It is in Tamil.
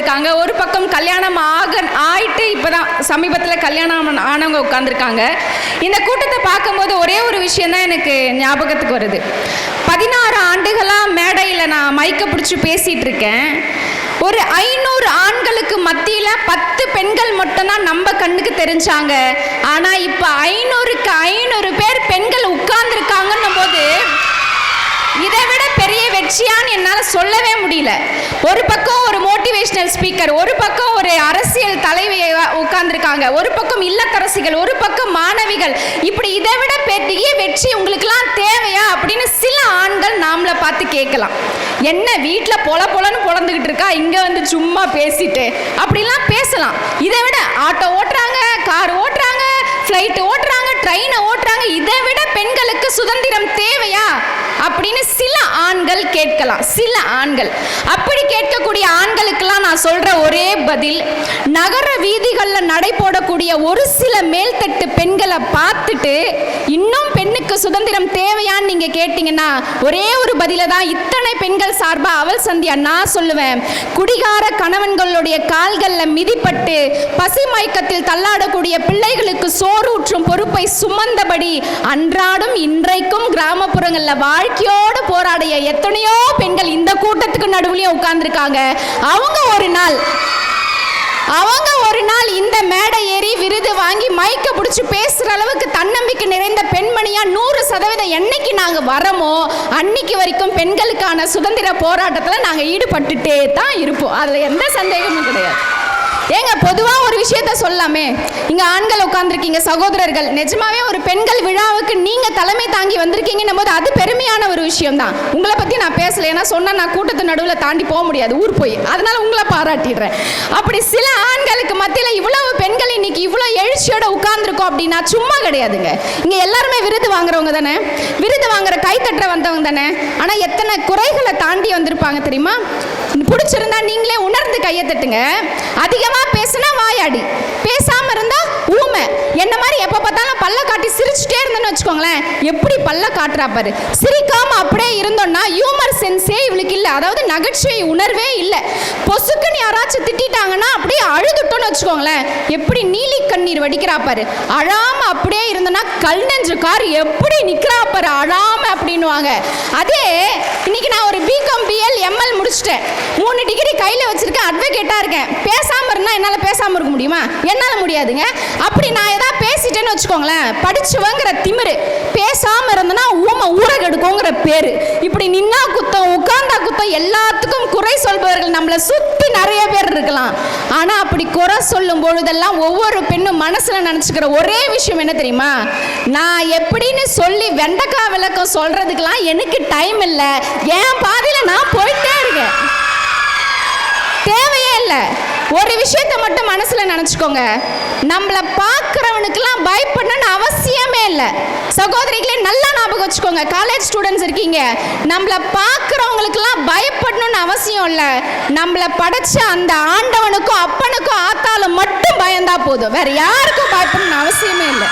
இருக்காங்க ஒரு பக்கம் கல்யாணம் ஆக ஆயிட்டு இப்போதான் சமீபத்தில் கல்யாணம் ஆனவங்க உட்காந்துருக்காங்க இந்த கூட்டத்தை பார்க்கும்போது ஒரே ஒரு விஷயம் தான் எனக்கு ஞாபகத்துக்கு வருது. பதினாறு ஆண்டுகளாக மேடையில் நான் மைக்கை பிடிச்சி பேசிகிட்டு இருக்கேன். ஒரு ஐநூறு ஆண்களுக்கு மத்தியில் பத்து பெண்கள் மட்டும்தான் நம்ம கண்ணுக்கு தெரிஞ்சாங்க. ஆனால் இப்போ ஐநூறுக்கு ஐநூறு பேர் பெண்கள் உட்கார்ந்துருக்காங்கன்னும் போது இதை விட வெற்றியான்னு என்னால் சொல்லவே முடியல. ஒரு பக்கம் ஒரு மோட்டிவேஷனல் ஸ்பீக்கர் ஒரு பக்கம் ஒரு அரசியல் தலைவி உட்கார்ந்துருக்காங்க. ஒரு பக்கம் இல்லத்தரசிகள் ஒரு பக்கம் மாணவிகள். இப்படி இதை விட பெரிய வெற்றி உங்களுக்குலாம் தேவையா அப்படின்னு சில ஆண்கள் நாமளை பார்த்து கேட்கலாம். என்ன வீட்டில் பொல பொலன்னு பொழந்துக்கிட்டு இருக்கா? இங்கே வந்து சும்மா பேசிட்டு. அப்படிலாம் பேசலாம். இதை விட ஆட்டோ ஓட்டுறாங்க கார் ஓட்டுறாங்க ஃப்ளைட் ஓட்டுறாங்க ட்ரெயினை ஓட்டுறாங்க இதை விட பெண்களுக்கு சுதந்திரம் தேவையா குரல் கேட்கலாம். சில ஆண்கள். அப்படி கேட்கக்கூடிய ஆண்களுக்கெல்லாம் நான் சொல்ற ஒரே பதில் நகர வீதிகளில் நடை போடக்கூடிய ஒரு சில மேல்தட்டு பெண்களை பார்த்துட்டு இன்னும் பெண்ணுக்கு சுதந்திரம் தேவையான்னு நீங்க கேட்டீங்கன்னா ஒரே ஒரு பதில தான் இத்தனை பெண்கள் சார்பா அவள் சந்தியா நான் சொல்லுவேன். குடிகார கணவன்களுடைய கால்களில் மிதிப்பட்டு பசி மயக்கத்தில் தள்ளாடக்கூடிய பிள்ளைகளுக்கு சோறூற்றும் பொறுப்பை சுமந்தபடி அன்றாடும் இன்றைக்கும் கிராமப்புறங்களில் வாழ்க்கையோடு போராடிய எத்தனை எத்தனையோ பெண்கள் இந்த கூட்டத்துக்கு நடுவுலையும் உட்கார்ந்துருக்காங்க. அவங்க ஒரு நாள் அவங்க ஒரு நாள் இந்த மேடை ஏறி விருது வாங்கி மைக்க பிடிச்சி பேசுற அளவுக்கு தன்னம்பிக்கை நிறைந்த பெண்மணியா நூறு சதவீதம் என்னைக்கு நாங்க வரமோ அன்னைக்கு வரைக்கும் பெண்களுக்கான சுதந்திர போராட்டத்துல நாங்க ஈடுபட்டுட்டே தான் இருப்போம். அதுல எந்த சந்தேகமும் கிடையாது. ஏங்க பொதுவாக ஒரு விஷயத்த சொல்லாமே இங்கே ஆண்கள் உட்காந்துருக்கீங்க சகோதரர்கள். நிஜமாவே ஒரு பெண்கள் விழாவுக்கு நீங்கள் தலைமை தாங்கி வந்திருக்கீங்கன்னும் போது அது பெருமையான ஒரு விஷயம் தான் உங்களை பற்றி நான் பேசல. ஏன்னா சொன்னால் நான் கூட்டத்து நடுவில் தாண்டி போக முடியாது ஊர் போய். அதனால உங்களை பாராட்டிடுறேன். அப்படி சில ஆண்களுக்கு மத்தியில் இவ்வளவு பெண்கள் இன்னைக்கு இவ்வளோ எழுச்சியோட உட்கார்ந்துருக்கோம் அப்படின்னா சும்மா கிடையாதுங்க. இங்கே எல்லாருமே விருது வாங்குறவங்க தானே? விருது வாங்குற கை வந்தவங்க தானே? ஆனால் எத்தனை குறைகளை தாண்டி வந்திருப்பாங்க தெரியுமா? பிடிச்சிருந்தா நீங்களே உணர்ந்து கையை தட்டுங்க. அதிகமா பேசுனா வாயாடி. பேசாம இருந்தா ஊமை. என்ன மாதிரி எப்ப பார்த்தாலும் பல்ல காட்டி சிரிச்சுட்டே இருந்தேன்னு வச்சுக்கோங்களேன். எப்படி பல்ல காட்டுறா பாரு. சிரிக்காம அப்படியே இருந்தோம்னா ஹியூமர் சென்ஸே இவளுக்கு இல்லை. அதாவது நகைச்சுவை உணர்வே இல்லை. பொசுக்குன்னு யாராச்சும் திட்டிட்டாங்கன்னா அப்படியே அழுதுட்டோன்னு வச்சுக்கோங்களேன். எப்படி நீலி கண்ணீர் வடிக்கிறா பாரு. அழாம அப்படியே இருந்தோன்னா கல் நெஞ்சு கார் எப்படி நிக்கிறா பாரு. அழாம அப்படின்னுவாங்க. அதே இன்னைக்கு நான் ஒரு பிகாம் பிஎல் முடிச்சிட்டேன் மூணு டிகிரி கையில் வச்சிருக்கேன் அட்வொகேட்டாக இருக்கேன். பேசாமல் இருந்தால் என்னால் பேசாமல் இருக்க முடியுமா? என்னால் முடியாதுங்க. அப்படி நான் ஏதாவது பேசிட்டேன்னு வச்சுக்கோங்களேன். படிச்சுவங்கிற திமிரு. பேசாமல் இருந்தனா ஊமை ஊரகெடுக்குங்கிற பேர். இப்படி நின்னா குத்தம் உட்காந்தா குத்தம் எல்லாத்துக்கும் குறை சொல்பவர்கள் நம்மளை சுற்றி நிறைய பேர் இருக்கலாம். ஆனால் அப்படி குறை சொல்லும் பொழுதெல்லாம் ஒவ்வொரு பெண்ணும் மனசில் நினச்சிக்கிற ஒரே விஷயம் என்ன தெரியுமா? நான் எப்படின்னு சொல்லி வெண்டைக்காய் விளக்கம் சொல்கிறதுக்கெல்லாம் எனக்கு டைம் இல்லை. என் பாதையில் நான் போயிட்டே இருக்கேன் தேவையே இல்லை. ஒரு விஷயத்த மட்டும் மனசுல நினைச்சுக்கோங்க. நம்மள பார்க்குறவனுக்கெல்லாம் பயப்படணும்னு அவசியமே இல்லை. சகோதரிகளே நல்லா ஞாபகம் வச்சுக்கோங்க. காலேஜ் ஸ்டூடெண்ட்ஸ் இருக்கீங்க. நம்மளை பார்க்குறவங்களுக்கெல்லாம் பயப்படணும்னு அவசியம் இல்லை. நம்மளை படைச்ச அந்த ஆண்டவனுக்கும் அப்பனுக்கும் ஆத்தாலும் மட்டும் பயந்தா போதும். வேற யாருக்கும் பயப்படணும்னு அவசியமே இல்லை.